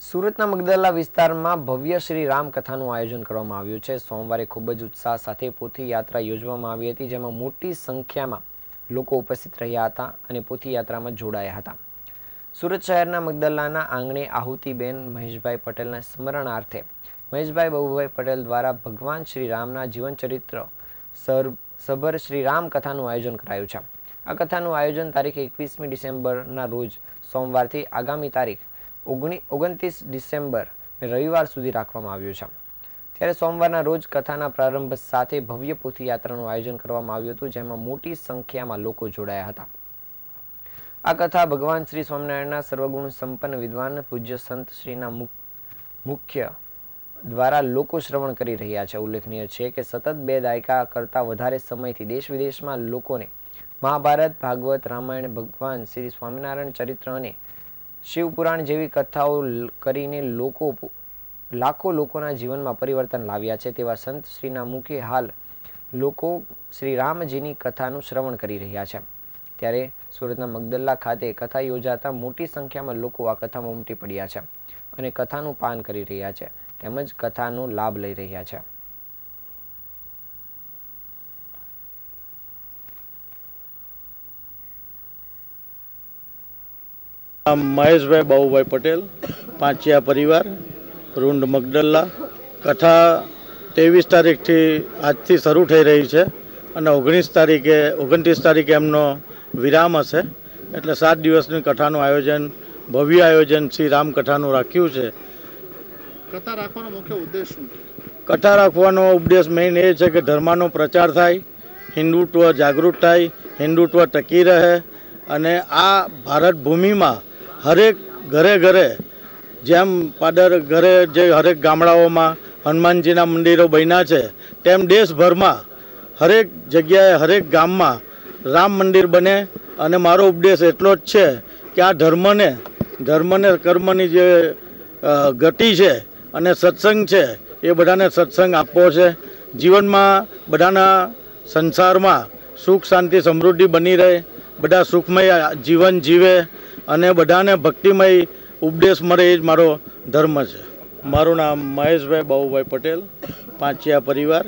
સુરતના મગદલા વિસ્તારમાં ભવ્ય શ્રી રામકથાનું આયોજન કરવામાં આવ્યું છે. સોમવારે ખૂબ જ ઉત્સાહ સાથે પોથી યાત્રા યોજવામાં આવી હતી, જેમાં મોટી સંખ્યામાં લોકો ઉપસ્થિત રહ્યા હતા અને પોથી યાત્રામાં જોડાયા હતા. સુરત શહેરના મગદલાના આંગણે આહુતિબેન મહેશભાઈ પટેલના સ્મરણાર્થે મહેશભાઈ બહુભાઈ પટેલ દ્વારા ભગવાન શ્રી રામના જીવનચરિત્ર સર, સભર શ્રી રામ કથાનું આયોજન કરાયું છે. આ કથાનું આયોજન તારીખ એકવીસમી ડિસેમ્બરના રોજ સોમવારથી આગામી તારીખ ઓગણી ઓગણત્રીસ ડિસેમ્બર રવિવાર સુધી રાખવામાં આવ્યું છે. ત્યારે સોમવારના રોજ કથાના પ્રારંભ સાથે ભવ્ય પોથીયાત્રાનું આયોજન કરવામાં આવ્યું હતું, જેમાં મોટી સંખ્યામાં લોકો જોડાયા હતા. આ કથા ભગવાન શ્રી સ્વામિનારાયણના સર્વગુણ સંપન્ન વિદ્વાન પૂજ્ય સંત શ્રીના મુખ્ય દ્વારા લોકો શ્રવણ કરી રહ્યા છે. ઉલ્લેખનીય છે કે સતત બે દાયકા કરતાં વધારે સમયથી દેશ વિદેશમાં લોકોને મહાભારત, ભાગવત, રામાયણ, ભગવાન શ્રી સ્વામિનારાયણ ચરિત્ર અને શિવપુરાણ જેવી કથાઓ કરીને લોકો લાખો લોકોના જીવનમાં પરિવર્તન લાવ્યા છે તેવા સંત શ્રીના મુખે હાલ લોકો શ્રી રામજીની કથાનું શ્રવણ કરી રહ્યા છે. ત્યારે સુરતના મગદલ્લા ખાતે કથા યોજાતા મોટી સંખ્યામાં લોકો આ કથામાં ઉમટી પડ્યા છે અને કથાનું પાન કરી રહ્યા છે. તેમજ કથાનો લાભ લઈ રહ્યા છે. મહેશભાઈ બાહુભાઈ પટેલ પાંચિયા પરિવાર રૂંડ મગડલ્લા. કથા ત્રેવીસ તારીખથી આજથી શરૂ થઈ રહી છે અને ઓગણીસ તારીખે ઓગણત્રીસ તારીખે એમનો વિરામ હશે. એટલે સાત દિવસની કથાનું આયોજન ભવ્ય આયોજન શ્રી રામ કથાનું રાખ્યું છે. કથા રાખવાનો મુખ્ય ઉદ્દેશ શું? કથા રાખવાનો ઉપદેશ મેઇન એ છે કે ધર્મનો પ્રચાર થાય હિન્દુત્વ જાગૃત થાય હિન્દુત્વ ટકી રહે અને આ ભારત ભૂમિમાં હરેક ઘરે ઘરે, જેમ પાદર ઘરે જે હરેક ગામડાઓમાં હનુમાનજીના મંદિરો બન્યા છે, તેમ દેશભરમાં હરેક જગ્યાએ, હરેક ગામમાં રામ મંદિર બને. અને મારો ઉપદેશ એટલો જ છે કે આ ધર્મને ધર્મને, કર્મની જે ગતિ છે અને સત્સંગ છે, એ બધાને સત્સંગ આપવો છે. જીવનમાં બધાના સંસારમાં સુખ, શાંતિ, સમૃદ્ધિ બની રહે. બધા સુખમય જીવન જીવે. અને બધાને ભક્તિમય ઉપદેશ મળે એ જ મારો ધર્મ છે. મારું નામ મહેશભાઈ બાબુભાઈ પટેલ, પાંચિયા પરિવાર.